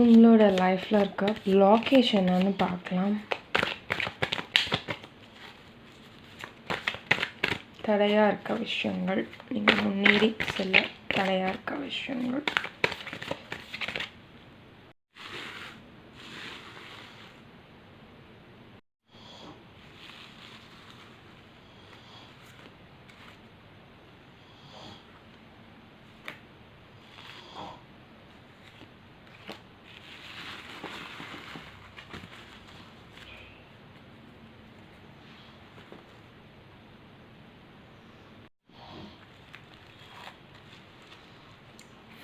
உங்களோட லைஃப்பில் இருக்க பிளாக்கேஜ் என்னன்னு பார்க்கலாம். தடையாக இருக்க விஷயங்கள். நீங்கள் முன்னேறி செல்ல தடையாக இருக்க விஷயங்கள்.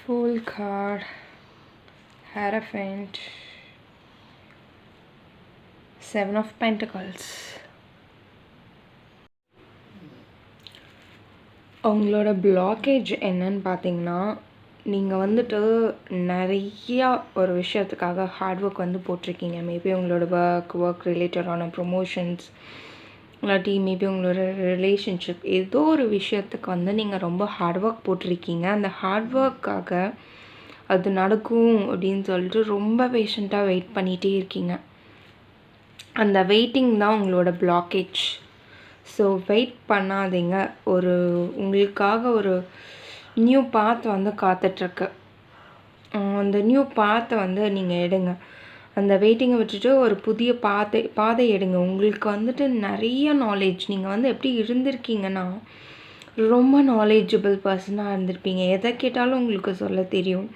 Full card, Hierophant, Seven of Pentacles. உங்களோட பிளாக்கேஜ் என்னன்னு பார்த்தீங்கன்னா நீங்கள் வந்துட்டு நிறையா ஒரு விஷயத்துக்காக ஹார்ட் ஒர்க் வந்து போட்டிருக்கீங்க மேபி உங்களோட ஒர்க் ஒர்க் ரிலேட்டடான ப்ரொமோஷன்ஸ் இல்லாட்டி மேபி உங்களோட ரிலேஷன்ஷிப் ஏதோ ஒரு விஷயத்துக்கு வந்து நீங்கள் ரொம்ப ஹார்ட் ஒர்க் போட்டிருக்கீங்க. அந்த ஹார்ட் ஒர்க்காக அது நடக்கும் அப்படின்னு சொல்லிட்டு ரொம்ப பேஷண்ட்டாக வெயிட் பண்ணிகிட்டே இருக்கீங்க. அந்த வெயிட்டிங் தான் உங்களோட பிளாக்கேஜ் ஸோ வெயிட் பண்ணாதீங்க. ஒரு உங்களுக்காக ஒரு நியூ பாத் வந்து காத்துட்ருக்கு அந்த நியூ பாத்தை வந்து நீங்கள் எடுங்க. அந்த வெயிட்டிங்கை விட்டுட்டு ஒரு புதிய பாதை பாதை எடுங்க. உங்களுக்கு வந்துட்டு நிறைய நாலேஜ் நீங்கள் வந்து எப்படி இருந்திருக்கீங்கன்னா ரொம்ப நாலேஜபிள் பர்சனாக இருந்திருப்பீங்க. எதை கேட்டாலும் உங்களுக்கு சொல்ல தெரியும்.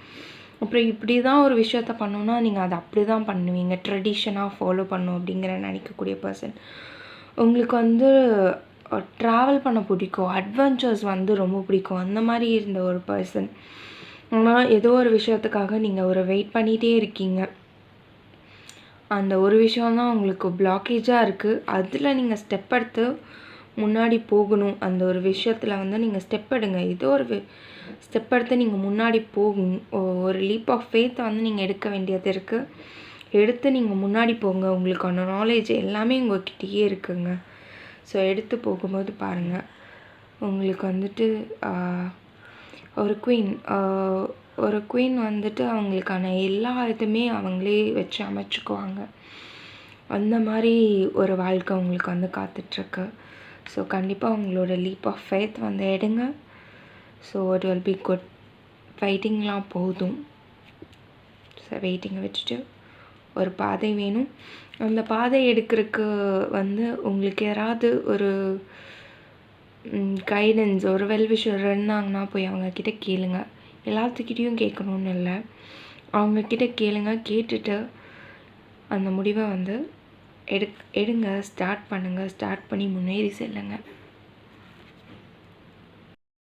அப்புறம் இப்படி தான் ஒரு விஷயத்த பண்ணோன்னா நீங்கள் அதை அப்படி தான் பண்ணுவீங்க ட்ரெடிஷனாக ஃபாலோ பண்ணும் அப்படிங்கிற நினைக்கக்கூடிய பர்சன் உங்களுக்கு வந்து ட்ராவல் பண்ண பிடிக்கும். அட்வென்ச்சர்ஸ் வந்து ரொம்ப பிடிக்கும். அந்த மாதிரி இருந்த ஒரு பர்சன் ஆனால் ஏதோ ஒரு விஷயத்துக்காக நீங்கள் ஒரு வெயிட் பண்ணிகிட்டே இருக்கீங்க. அந்த ஒரு விஷயம் தான் உங்களுக்கு பிளாக்கேஜாக இருக்குது அதில் நீங்கள் ஸ்டெப் எடுத்து முன்னாடி போகணும். அந்த ஒரு விஷயத்தில் வந்து நீங்கள் ஸ்டெப் எடுங்க. ஏதோ ஒரு ஸ்டெப் எடுத்து நீங்கள் முன்னாடி போகும். ஒரு லீப் ஆஃப் ஃபேத்தை வந்து நீங்கள் எடுக்க வேண்டியது இருக்குது எடுத்து நீங்கள் முன்னாடி போங்க. உங்களுக்கான நாலேஜ் எல்லாமே உங்கள்கிட்டயே இருக்குங்க. ஸோ எடுத்து போகும்போது பாருங்கள் உங்களுக்கு வந்துட்டு ஒரு குயின் ஒரு குயின் வந்துட்டு அவங்களுக்கான எல்லா இதுவுமே அவங்களே வச்சு அமைச்சுக்குவாங்க. அந்த மாதிரி ஒரு வாழ்க்கை அவங்களுக்கு வந்து காத்துட்ருக்கு. ஸோ கண்டிப்பாக அவங்களோட லீப் ஆஃப் ஃபேத் வந்து எடுங்க. So it will be good ஃபைட்டிங்லாம் போதும். ஸோ வெயிட்டிங்கை வச்சுட்டு ஒரு பாதை வேணும். அந்த பாதை எடுக்கிறதுக்கு வந்து உங்களுக்கு யாராவது ஒரு கைடன்ஸ் ஒரு வெல்விஷர் இருந்தாங்கன்னா போய் அவங்கக்கிட்ட கேளுங்க. எல்லாத்துக்கிட்டேயும் கேட்கணுன்னு இல்லை. அவங்கக்கிட்ட கேளுங்க கேட்டுட்டு அந்த முடிவை வந்து எடு எடுங்க ஸ்டார்ட் பண்ணுங்கள் ஸ்டார்ட் பண்ணி முன்னேறி செல்லுங்கள்